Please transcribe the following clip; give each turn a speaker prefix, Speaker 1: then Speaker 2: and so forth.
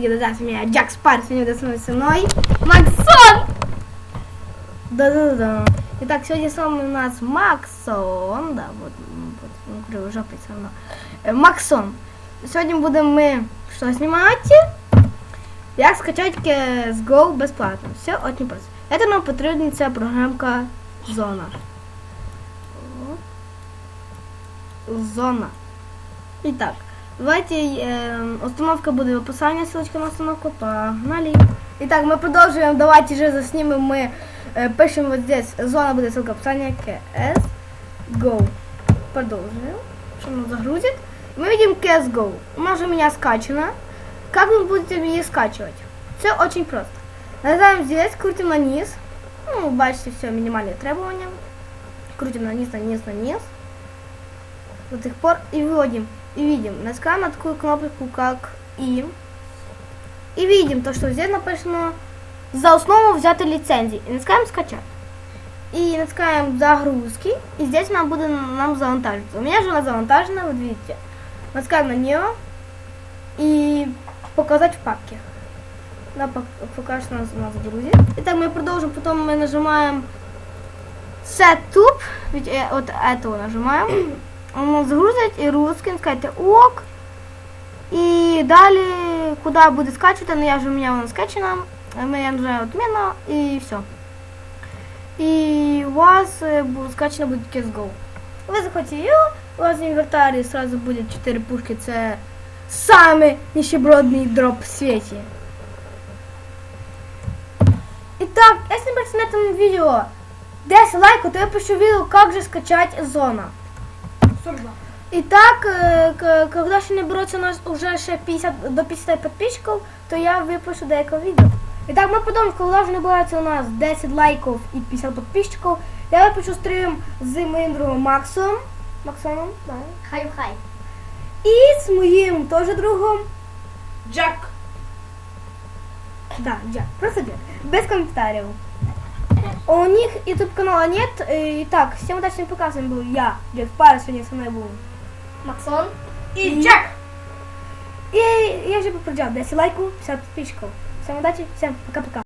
Speaker 1: Друзья, меня Джек Спар сегодня будет со мной. Максон! Да-да-да. Итак, сегодня с вами у нас Максон. Да, вот, м, вот ну, криво жопой все равно. Э, Максон. Сегодня будем мы что снимать? Як скачать CSGO бесплатно. Все очень просто. Это нам потребуется программка Зона. Зона. Итак, давайте э, установка будет в описании, ссылочка на установку. Погнали. Итак, мы продолжим. Давайте же заснимем. Мы э, пишем вот здесь. Зона будет ссылка в описании. CS Go. Продолжим. Что он загрузит. Мы видим CSGO. Она же у меня скачана. Как вы будете ее скачивать? Все очень просто. Нажимаем здесь, крутим на низ. Ну, бачите, все, минимальные требования. Крутим на низ, на низ, на низ. До тех пор и вводим. И видим. Натискаем на такую кнопочку, как И. И видим то, что здесь написано за основу взяти лицензии. И натискаем скачать. И натискаем загрузки. И здесь нам будет нам завантажиться. У меня же она завантажена, вот видите. Натискаем на нее. И показать в папке. Пок- пока что нас, нас грузит. Итак, мы продолжим. Потом мы нажимаем Setup. Ведь э, вот этого нажимаем. Он нас загрузить и русский, сказать ок. И далее, куда будет скачивать, ну я же у меня воно скачано. Мы я нажимаю отмена и все. И у вас э, бу- скачано будет CSGO. Ви захотите ее, у вас в інвентарі сразу буде 4 пушки, це самый нищебродный дроп в свете. Итак, если нравится на этом видео 10 лайков, то я пишу видео, как же скачать зона.
Speaker 2: 42.
Speaker 1: Итак, э, к- когда ще не берется у нас уже ще 50, до 50 подписчиков, то я выпущу деяке відео. Итак, ми потім, коли вже набирається у нас 10 лайків і 50 підписчиків, я випущу стрім з моїм другом Максом. Максоном, да.
Speaker 2: Хай хай.
Speaker 1: І з моїм теж другом.
Speaker 2: Джек.
Speaker 1: Да, Джек, просто Джек. Без комментариев У них YouTube канала нет. э, Итак, всем удачного пока. С вами был я, Джек Парс, сегодня со мной был.
Speaker 2: Максон. І
Speaker 1: І-
Speaker 2: Джек.
Speaker 1: И я же попереджал, 10 лайков, 50 подписчиков. Всем удачи, всем пока-пока.